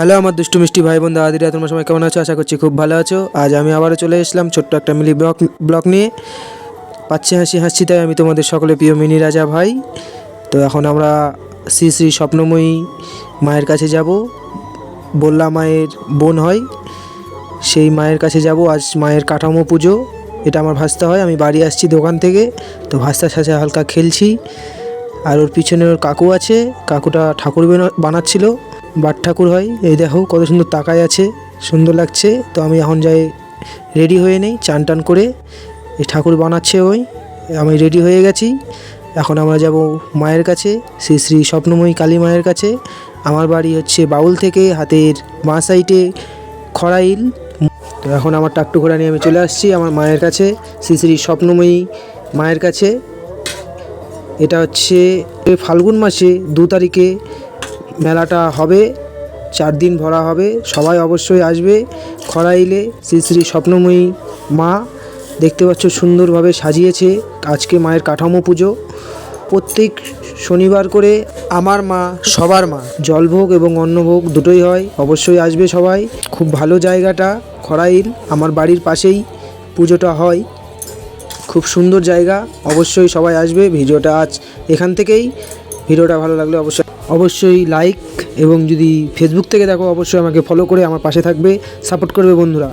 Hello আমার দুষ্টু মিষ্টি ভাই বোন দাদিরা তোমরা সবাই কেমন আছো? আশা করছি খুব ভালো আছো। আজ আমি আবারও চলে এসলাম ছোট্ট একটা মিলি ব্লক ব্লক নিয়ে। পাচ্ছি হাসি হাসছি তাই আমি তোমাদের সকলে প্রিয় মিনি রাজা ভাই। তো এখন আমরা শ্রী শ্রী স্বপ্নময়ী মায়ের কাছে যাব। বললা মায়ের বোন হয়, সেই মায়ের কাছে যাব। আজ মায়ের কাঠামো পুজো, এটা আমার ভাস্তা হয়। আমি বাড়ি আসছি দোকান থেকে, তো ভাস্তার সাথে হালকা খেলছি। আর ওর পিছনে ওর কাকু আছে, কাকুটা ঠাকুর বানা- বানাচ্ছিল। বাট ঠাকুর হয় এই দেখো কত সুন্দর তাকায় আছে, সুন্দর লাগছে। তো আমি এখন যাই রেডি হয়ে নেই, চান টান করে এই ঠাকুর বানাচ্ছে ওই। আমি রেডি হয়ে গেছি। এখন আমরা যাব মায়ের কাছে, শ্রী শ্রী স্বপ্নময়ী কালী মায়ের কাছে। আমার বাড়ি হচ্ছে বাউল থেকে, হাতের বাঁ সাইডে খড়াইল তো এখন আমার টাকটু ঘোড়া নিয়ে আমি চলে আসছি আমার মায়ের কাছে, শ্রী শ্রী স্বপ্নময়ী মায়ের কাছে। এটা হচ্ছে ফাল্গুন মাসে দু তারিখে মেলাটা হবে, চার দিন ভরা হবে, সবাই অবশ্যই আসবে, খরাইলে শ্রী শ্রী স্বপ্নময়ী মা দেখতে পাচ্ছ সুন্দরভাবে সাজিয়েছে, আজকে মায়ের কাঠামো পুজো। প্রত্যেক শনিবার করে আমার মা, সবার মা, জলভোগ এবং অন্নভোগ দুটোই হয়, অবশ্যই আসবে সবাই। খুব ভালো জায়গাটা, খরাইল, আমার বাড়ির পাশেই পুজোটা হয়। খুব সুন্দর জায়গা, অবশ্যই সবাই আসবে, ভিডিওটা আজ এখান থেকেই। ভিডিওটা ভালো লাগলে অবশ্যই অবশ্যই লাইক এবং যদি ফেসবুক থেকে দেখো, অবশ্যই আমাকে ফলো করে আমার পাশে থাকবে সাপোর্ট করবে বন্ধুরা।